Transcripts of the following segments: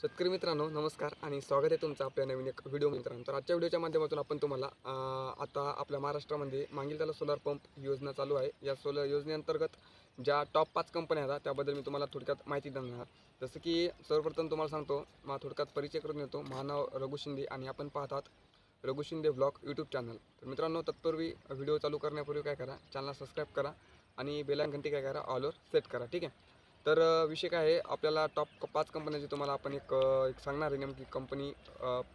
शेतकरी मित्रांनो नमस्कार आणि स्वागत आहे तुमचं आपल्या नवीन एक व्हिडिओ मित्रांनो. तर आजच्या व्हिडिओच्या माध्यमातून आपण तुम्हाला आता आपल्या महाराष्ट्रामध्ये मागील त्याला सोलार पंप योजना चालू आहे. या सोलर योजनेअंतर्गत ज्या टॉप पाच कंपन्या आहेत त्याबद्दल मी तुम्हाला थोडक्यात माहिती देणार जसं की सर्वप्रथम तुम्हाला सांगतो मा थोडक्यात परिचय करून येतो महानाव रघु शिंदे आणि आपण पाहतात Raghu Shinde blog YouTube channel तर मित्रांनो तत्पूर्वी व्हिडिओ चालू करण्यापूर्वी काय करा चॅनलला सबस्क्राईब करा आणि बेलांघंटी काय करा ऑलवर सेट करा. ठीक आहे? तर विषय काय आहे आपल्याला टॉप पाच कंपन्याची तुम्हाला आपण एक एक सांगणार आहे नेमकी कंपनी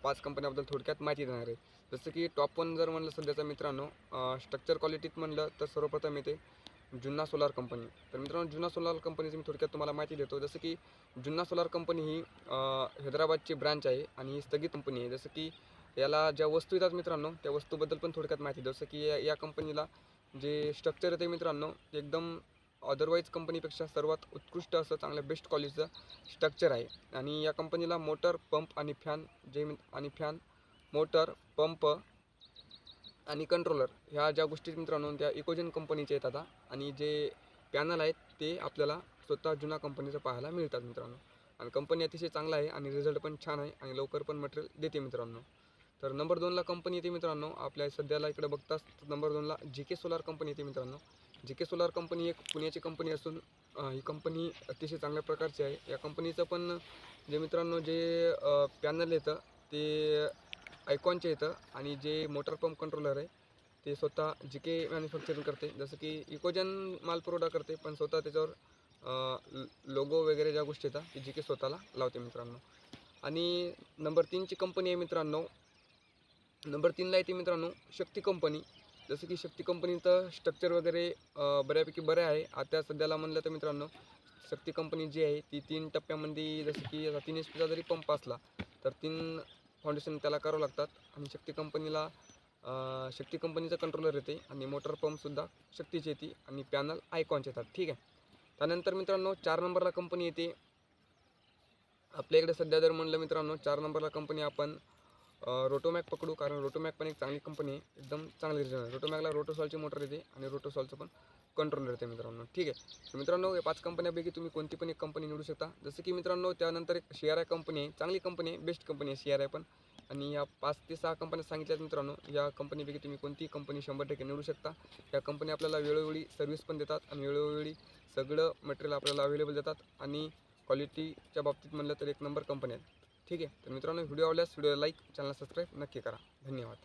पाच कंपन्याबद्दल थोडक्यात माहिती देणार आहे. जसं की टॉप वन जर म्हणलं सध्याचा मित्रांनो स्ट्रक्चर क्वालिटीत म्हणलं तर सर्वप्रथम येते जुन्ना सोलार कंपनी तर मित्रांनो जुन्ना सोलार कंपनीची मी थोडक्यात तुम्हाला माहिती देतो. जसं की जुन्ना सोलार कंपनी ही हैदराबादची ब्रँच आहे आणि ही स्थगित कंपनी आहे. जसं की याला ज्या वस्तू येतात मित्रांनो त्या वस्तूबद्दल पण थोडक्यात माहिती देतो जसं की या- या कंपनीला जे स्ट्रक्चर येते मित्रांनो एकदम अदरवाईज कंपनीपेक्षा सर्वात उत्कृष्ट असं चांगल्या बेस्ट क्वालिटीचं स्ट्रक्चर आहे. आणि या कंपनीला मोटर पंप आणि फॅन जे आणि फॅन मोटर पंप आणि कंट्रोलर ह्या ज्या गोष्टी मित्रांनो त्या इकोजन कंपनीच्या आहेत आता. आणि जे पॅनल आहेत ते आपल्याला स्वतः जुना कंपनीचं पाहायला मिळतात मित्रांनो. आणि कंपनी अतिशय चांगला आहे आणि रिझल्ट पण छान आहे आणि लवकर पण मटेरियल देते मित्रांनो. तर नंबर दोनला कंपनी येते मित्रांनो. आपल्या सध्याला इकडे बघताच नंबर दोनला जी के सोलार कंपनी येते मित्रांनो. जी के सोलार कंपनी एक पुण्याची कंपनी असून ही कंपनी अतिशय चांगल्या प्रकारची आहे. या कंपनीचं पण जे मित्रांनो जे पॅनल येतं ते आयकॉनचे येतं आणि जे मोटर पंप कंट्रोलर आहे ते स्वतः जी के मॅन्युफॅक्चरिंग करते. जसं की इकोजन माल पुरवठा करते पण स्वतः त्याच्यावर लोगो वगैरे ज्या गोष्टी येतात ते जी के स्वतःला लावते मित्रांनो. आणि नंबर तीनची कंपनी आहे मित्रांनो नंबर तीनला येते मित्रांनो शक्ती कंपनी. जसं की शक्ती कंपनीचं स्ट्रक्चर वगैरे बऱ्यापैकी बरं आहे. आता सध्याला म्हणलं तर मित्रांनो शक्ती कंपनी जी आहे ती तीन टप्प्यामध्ये जसं की तीन एच पीचा जरी पंप असला तर तीन फाउंडेशन त्याला करावं लागतात. आणि शक्ती कंपनीला शक्ती कंपनीचं कंट्रोलर येते आणि मोटर पंपसुद्धा शक्तीची येते आणि पॅनल आयकॉनचे येतात. ठीक आहे? त्यानंतर मित्रांनो चार नंबरला कंपनी येते. आपल्या इकडे सध्या जर म्हणलं मित्रांनो चार नंबरला कंपनी आपण रोटोमॅक पकडू कारण रोटोमॅक पण एक चांगली कंपनी आहे. एकदम चांगली रिझन आहे. रोटोमॅकला रोटोसॉलची मोटर येते आणि रोटोसॉलचं पण कंट्रोलर येते मित्रांनो. ठीक आहे. तर मित्रांनो या पाच कंपन्यापैकी तुम्ही कोणती पण एक कंपनी निवडू शकता. जसं की मित्रांनो त्यानंतर एक शेअर आय कंपनी आहे. चांगली कंपनी आहे. बेस्ट कंपनी आहे शेअर आर आय पण. आणि या पाच ते सहा कंपन्या सांगितल्यात मित्रांनो या कंपनीपैकी तुम्ही कोणतीही कंपनी शंभर टक्के निवडू शकता. या कंपनी आपल्याला वेळोवेळी सर्व्हिस पण देतात आणि वेळोवेळी सगळं मटेरियल आपल्याला अवेलेबल देतात. आणि क्वालिटीच्या बाबतीत म्हणलं तर एक नंबर कंपनी आहेत ठीक आहे? तर मित्रांनो व्हिडिओ आवडल्यास व्हिडिओला लाईक चॅनल सबस्क्राईब नक्की करा. धन्यवाद.